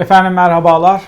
Efendim merhabalar.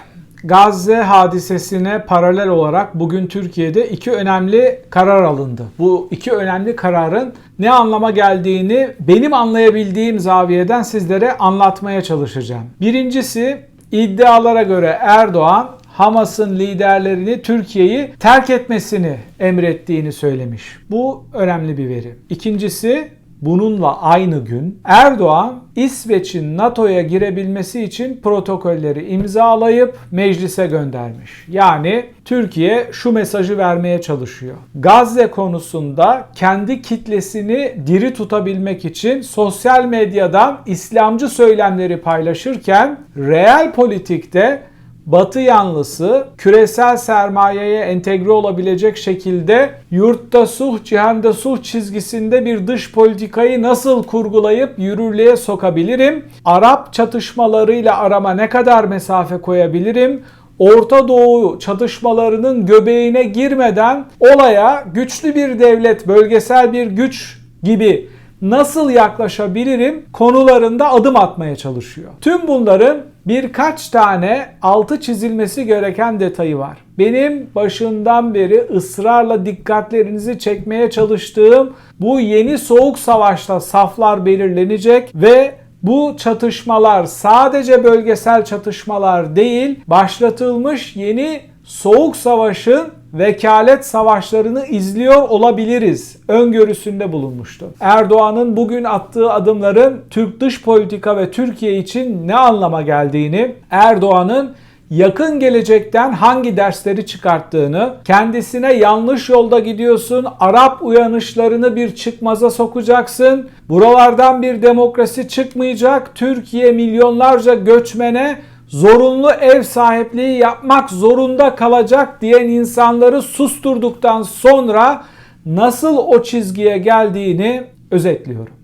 Gazze hadisesine paralel olarak bugün Türkiye'de iki önemli karar alındı. Bu iki önemli kararın ne anlama geldiğini benim anlayabildiğim zaviyeden sizlere anlatmaya çalışacağım. Birincisi iddialara göre Erdoğan Hamas'ın liderlerini Türkiye'yi terk etmesini emrettiğini söylemiş. Bu önemli bir veri. İkincisi Bununla aynı gün Erdoğan İsveç'in NATO'ya girebilmesi için protokolleri imzalayıp meclise göndermiş. Yani Türkiye şu mesajı vermeye çalışıyor. Gazze konusunda kendi kitlesini diri tutabilmek için sosyal medyadan İslamcı söylemleri paylaşırken real politikte Batı yanlısı küresel sermayeye entegre olabilecek şekilde yurtta sulh, cihanda sulh çizgisinde bir dış politikayı nasıl kurgulayıp yürürlüğe sokabilirim? Arap çatışmalarıyla arama ne kadar mesafe koyabilirim? Orta Doğu çatışmalarının göbeğine girmeden olaya güçlü bir devlet, bölgesel bir güç gibi nasıl yaklaşabilirim konularında adım atmaya çalışıyor. Tüm bunların birkaç tane altı çizilmesi gereken detayı var. Benim başından beri ısrarla dikkatlerinizi çekmeye çalıştığım bu yeni soğuk savaşta saflar belirlenecek ve bu çatışmalar sadece bölgesel çatışmalar değil, başlatılmış yeni soğuk savaşın vekalet savaşlarını izliyor olabiliriz öngörüsünde bulunmuştu. Erdoğan'ın bugün attığı adımların Türk dış politika ve Türkiye için ne anlama geldiğini, Erdoğan'ın yakın gelecekten hangi dersleri çıkarttığını, kendisine yanlış yolda gidiyorsun, Arap uyanışlarını bir çıkmaza sokacaksın, buralardan bir demokrasi çıkmayacak, Türkiye milyonlarca göçmene zorunlu ev sahipliği yapmak zorunda kalacak diyen insanları susturduktan sonra nasıl o çizgiye geldiğini özetliyorum.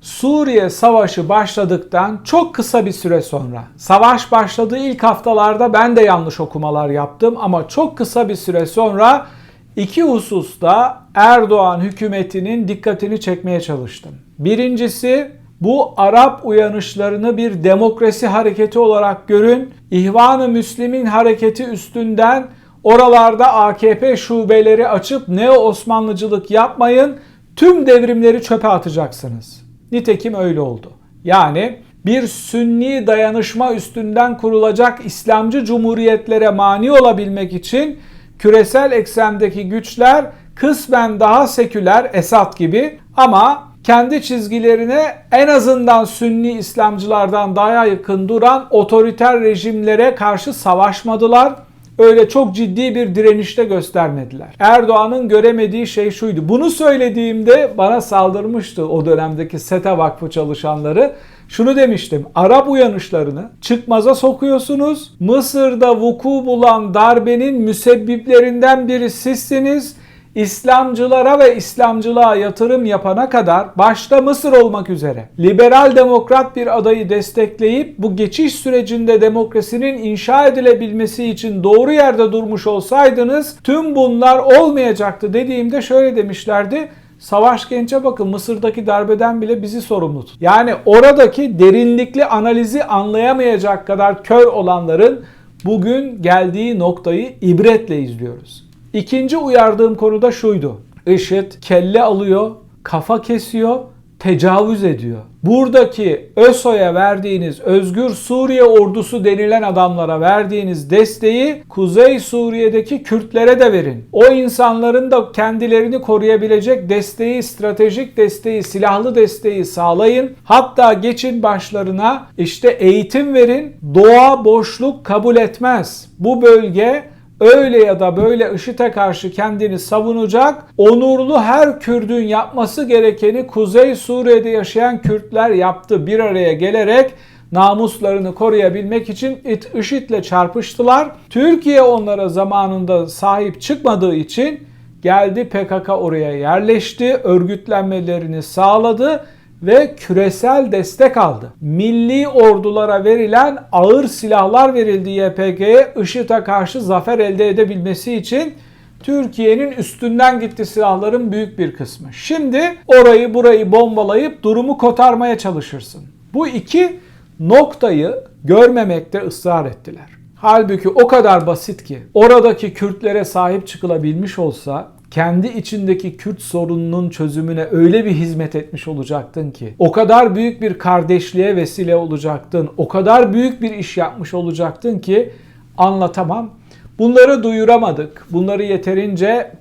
Suriye Savaşı başladıktan çok kısa bir süre sonra, savaş başladığı ilk haftalarda ben de yanlış okumalar yaptım ama çok kısa bir süre sonra iki hususta Erdoğan hükümetinin dikkatini çekmeye çalıştım. Birincisi bu Arap uyanışlarını bir demokrasi hareketi olarak görün. İhvan-ı Müslim'in hareketi üstünden oralarda AKP şubeleri açıp neo Osmanlıcılık yapmayın. Tüm devrimleri çöpe atacaksınız. Nitekim öyle oldu. Yani bir sünni dayanışma üstünden kurulacak İslamcı cumhuriyetlere mani olabilmek için küresel eksendeki güçler kısmen daha seküler Esad gibi ama kendi çizgilerine en azından Sünni İslamcılardan daha yakın duran otoriter rejimlere karşı savaşmadılar. Öyle çok ciddi bir direnişte göstermediler. Erdoğan'ın göremediği şey şuydu. Bunu söylediğimde bana saldırmıştı o dönemdeki SETA Vakfı çalışanları. Şunu demiştim. Arap uyanışlarını çıkmaza sokuyorsunuz. Mısır'da vuku bulan darbenin müsebbiplerinden biri sizsiniz. İslamcılara ve İslamcılığa yatırım yapana kadar başta Mısır olmak üzere liberal demokrat bir adayı destekleyip bu geçiş sürecinde demokrasinin inşa edilebilmesi için doğru yerde durmuş olsaydınız tüm bunlar olmayacaktı dediğimde şöyle demişlerdi. Savaş Genç'e bakın Mısır'daki darbeden bile bizi sorumlu tut. Yani oradaki derinlikli analizi anlayamayacak kadar kör olanların bugün geldiği noktayı ibretle izliyoruz. İkinci uyardığım konu da şuydu. IŞİD kelle alıyor, kafa kesiyor, tecavüz ediyor. Buradaki ÖSO'ya verdiğiniz Özgür Suriye Ordusu denilen adamlara verdiğiniz desteği Kuzey Suriye'deki Kürtlere de verin. O insanların da kendilerini koruyabilecek desteği, stratejik desteği, silahlı desteği sağlayın. Hatta geçin başlarına işte eğitim verin. Doğa boşluk kabul etmez. Bu bölge öyle ya da böyle IŞİD'e karşı kendini savunacak onurlu her Kürdün yapması gerekeni Kuzey Suriye'de yaşayan Kürtler yaptı. Bir araya gelerek namuslarını koruyabilmek için IŞİD'le çarpıştılar. Türkiye onlara zamanında sahip çıkmadığı için geldi PKK oraya yerleşti, örgütlenmelerini sağladı ve küresel destek aldı. Milli ordulara verilen ağır silahlar verildi YPG'ye IŞİD'e karşı zafer elde edebilmesi için Türkiye'nin üstünden gitti silahların büyük bir kısmı. Şimdi orayı burayı bombalayıp durumu kotarmaya çalışırsın. Bu iki noktayı görmemekte ısrar ettiler. Halbuki o kadar basit ki oradaki Kürtlere sahip çıkılabilmiş olsa kendi içindeki Kürt sorununun çözümüne öyle bir hizmet etmiş olacaktın ki o kadar büyük bir kardeşliğe vesile olacaktın. O kadar büyük bir iş yapmış olacaktın ki anlatamam. Bunları duyuramadık. Bunları yeterince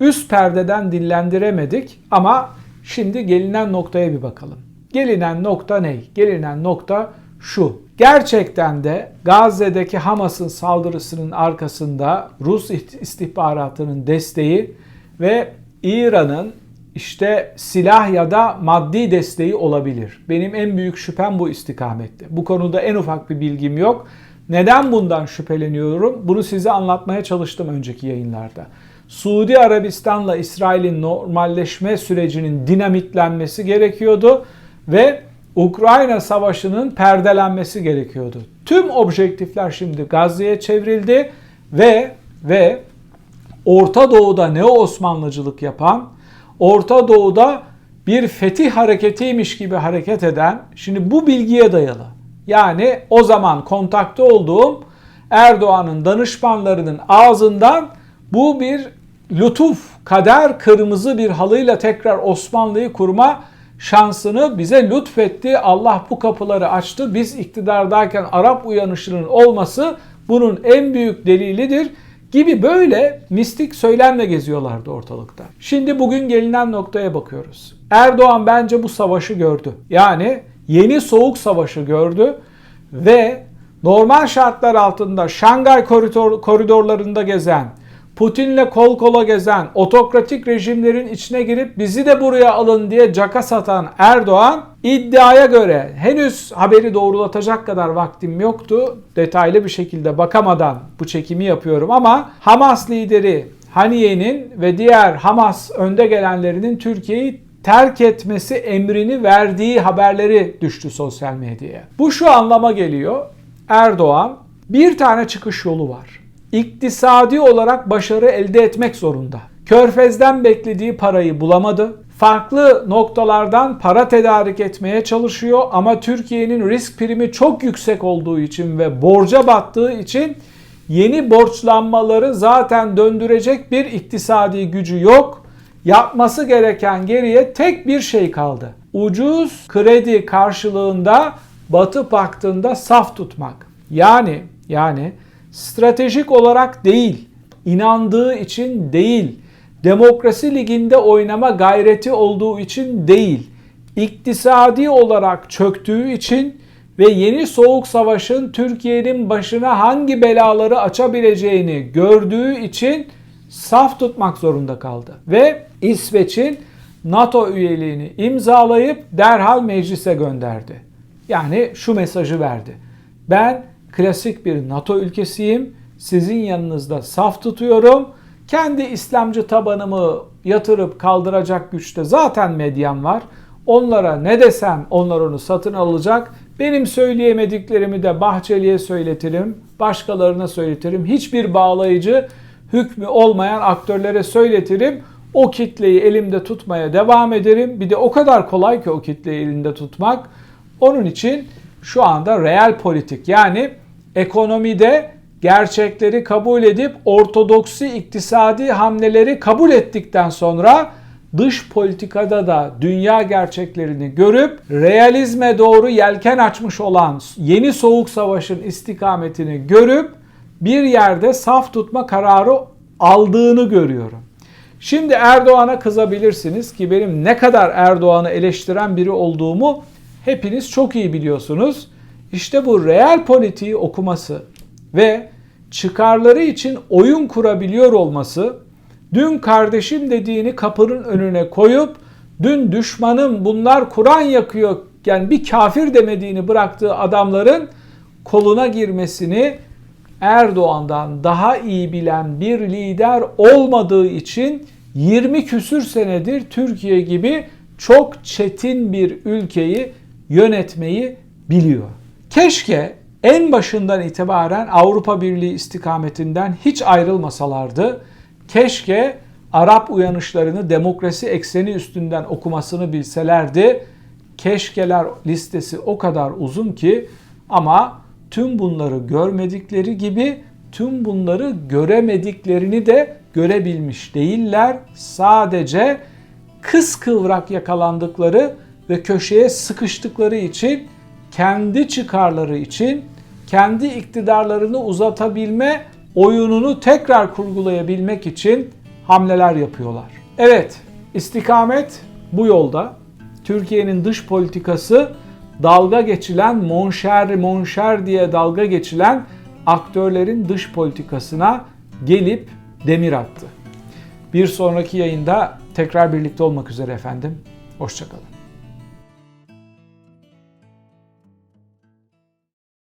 üst perdeden dillendiremedik ama şimdi gelinen noktaya bir bakalım. Gelinen nokta ne? Gelinen nokta şu. Gerçekten de Gazze'deki Hamas'ın saldırısının arkasında Rus istihbaratının desteği ve İran'ın işte silah ya da maddi desteği olabilir. Benim en büyük şüphem bu istikamette. Bu konuda en ufak bir bilgim yok. Neden bundan şüpheleniyorum? Bunu size anlatmaya çalıştım önceki yayınlarda. Suudi Arabistan'la İsrail'in normalleşme sürecinin dinamitlenmesi gerekiyordu ve Ukrayna Savaşı'nın perdelenmesi gerekiyordu. Tüm objektifler şimdi Gazze'ye çevrildi ve ve Orta Doğu'da Neo Osmanlıcılık yapan, Orta Doğu'da bir fetih hareketiymiş gibi hareket eden, şimdi bu bilgiye dayalı. Yani o zaman kontakta olduğum Erdoğan'ın danışmanlarının ağzından bu bir lütuf, kader kırmızı bir halıyla tekrar Osmanlı'yı kurma şansını bize lütfetti. Allah bu kapıları açtı. Biz iktidardayken Arap uyanışının olması bunun en büyük delilidir gibi böyle mistik söylemle geziyorlardı ortalıkta. Şimdi bugün gelinen noktaya bakıyoruz. Erdoğan bence bu savaşı gördü. Yani yeni soğuk savaşı gördü ve normal şartlar altında Şangay koridor, koridorlarında gezen, Putin'le kol kola gezen, otokratik rejimlerin içine girip bizi de buraya alın diye caka satan Erdoğan iddiaya göre henüz haberi doğrulatacak kadar vaktim yoktu. Detaylı bir şekilde bakamadan bu çekimi yapıyorum ama Hamas lideri Haniye'nin ve diğer Hamas önde gelenlerinin Türkiye'yi terk etmesi emrini verdiği haberleri düştü sosyal medyaya. Bu şu anlama geliyor. Erdoğan bir tane çıkış yolu var. İktisadi olarak başarı elde etmek zorunda. Körfez'den beklediği parayı bulamadı. Farklı noktalardan para tedarik etmeye çalışıyor ama Türkiye'nin risk primi çok yüksek olduğu için ve borca battığı için yeni borçlanmaları zaten döndürecek bir iktisadi gücü yok yapması gereken geriye tek bir şey kaldı. Ucuz kredi karşılığında Batı Paktı'nda saf tutmak. Yani yani stratejik olarak değil, inandığı için değil, demokrasi liginde oynama gayreti olduğu için değil, iktisadi olarak çöktüğü için ve yeni soğuk savaşın Türkiye'nin başına hangi belaları açabileceğini gördüğü için saf tutmak zorunda kaldı. Ve İsveç'in NATO üyeliğini imzalayıp derhal meclise gönderdi. Yani şu mesajı verdi. Ben klasik bir NATO ülkesiyim. Sizin yanınızda saf tutuyorum. Kendi İslamcı tabanımı yatırıp kaldıracak güçte zaten medyam var. Onlara ne desem onlar onu satın alacak. Benim söyleyemediklerimi de Bahçeli'ye söyletirim, başkalarına söyletirim. Hiçbir bağlayıcı hükmü olmayan aktörlere söyletirim. O kitleyi elimde tutmaya devam ederim. Bir de o kadar kolay ki o kitleyi elinde tutmak. Onun için şu anda real politik yani ekonomide gerçekleri kabul edip ortodoksi iktisadi hamleleri kabul ettikten sonra dış politikada da dünya gerçeklerini görüp realizme doğru yelken açmış olan yeni soğuk savaşın istikametini görüp bir yerde saf tutma kararı aldığını görüyorum. Şimdi Erdoğan'a kızabilirsiniz ki benim ne kadar Erdoğan'ı eleştiren biri olduğumu hepiniz çok iyi biliyorsunuz. İşte bu real politiği okuması ve çıkarları için oyun kurabiliyor olması, dün kardeşim dediğini kapının önüne koyup dün düşmanım bunlar Kur'an yakıyor yani bir kafir demediğini bıraktığı adamların koluna girmesini Erdoğan'dan daha iyi bilen bir lider olmadığı için 20 küsür senedir Türkiye gibi çok çetin bir ülkeyi yönetmeyi biliyor. Keşke en başından itibaren Avrupa Birliği istikametinden hiç ayrılmasalardı. keşke Arap uyanışlarını demokrasi ekseni üstünden okumasını bilselerdi. Keşkeler listesi o kadar uzun ki ama tüm bunları görmedikleri gibi tüm bunları göremediklerini de görebilmiş değiller. Sadece kıskıvrak yakalandıkları ve köşeye sıkıştıkları için kendi çıkarları için kendi iktidarlarını uzatabilme oyununu tekrar kurgulayabilmek için hamleler yapıyorlar. Evet, istikamet bu yolda. Türkiye'nin dış politikası dalga geçilen monşer monşer diye dalga geçilen aktörlerin dış politikasına gelip demir attı. Bir sonraki yayında tekrar birlikte olmak üzere efendim. Hoşçakalın.